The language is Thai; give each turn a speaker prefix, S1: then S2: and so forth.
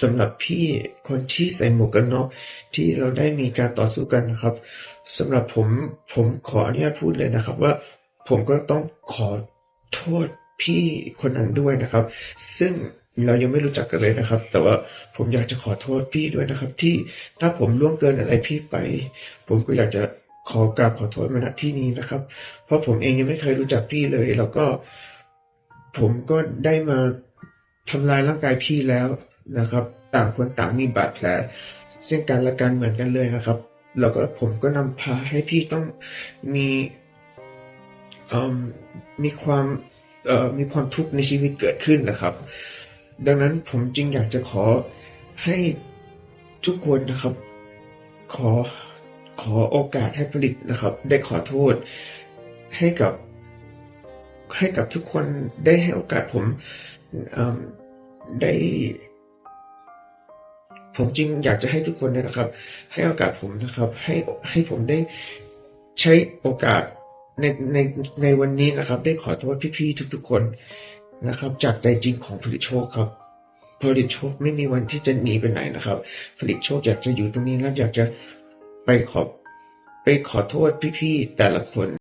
S1: สำหรับพี่คนที่ใส่หมวกกันน็อกที่เราได้มีการต่อสู้กันนะครับสำหรับผมผมขออนุญาตพูดเลยนะครับ ว่าผมก็ต้องขอโทษพี่คนนั้นด้วยนะครับ ซึ่งเรายังไม่รู้จักกันเลยนะครับ แต่ว่าผมอยากจะขอโทษพี่ด้วยนะครับ ที่ถ้าผมล่วงเกินอะไรพี่ไป ผมก็อยากจะขอกราบขอโทษมาณที่นี้นะครับ เพราะผมเองยังไม่เคยรู้จักพี่เลย แล้วก็ผมก็ได้มาทำลายร่างกายพี่แล้ว นะครับ ต่างคนต่างมีบาดแผลซึ่งกันและกันเหมือนกันเลยนะครับ แล้วก็ผมก็นำพาให้พี่ต้องมีมีความมีความทุกข์ในชีวิตเกิดขึ้นนะครับ ดังนั้นผมจึงอยากจะขอให้ทุกคนนะครับ ขอขอโอกาสให้ผลิตนะครับ ได้ขอโทษให้กับให้กับทุกคนได้ให้โอกาสผมมได้ ผมจริงอยากจะให้ทุกคนเนี่ยนะครับ ให้โอกาสผมนะครับ ให้ให้ผมได้ใช้โอกาสในในในวันนี้นะครับ ได้ขอโทษพี่ๆทุก ๆ คนนะครับ จากใจจริงของผลิตโชคครับผลิตโชคไม่มีวันที่จะหนีไปไหนนะครับ ผลิตโชคอยากจะอยู่ตรงนี้แล้วอยากจะไปขอไปขอโทษพี่ๆแต่ละคน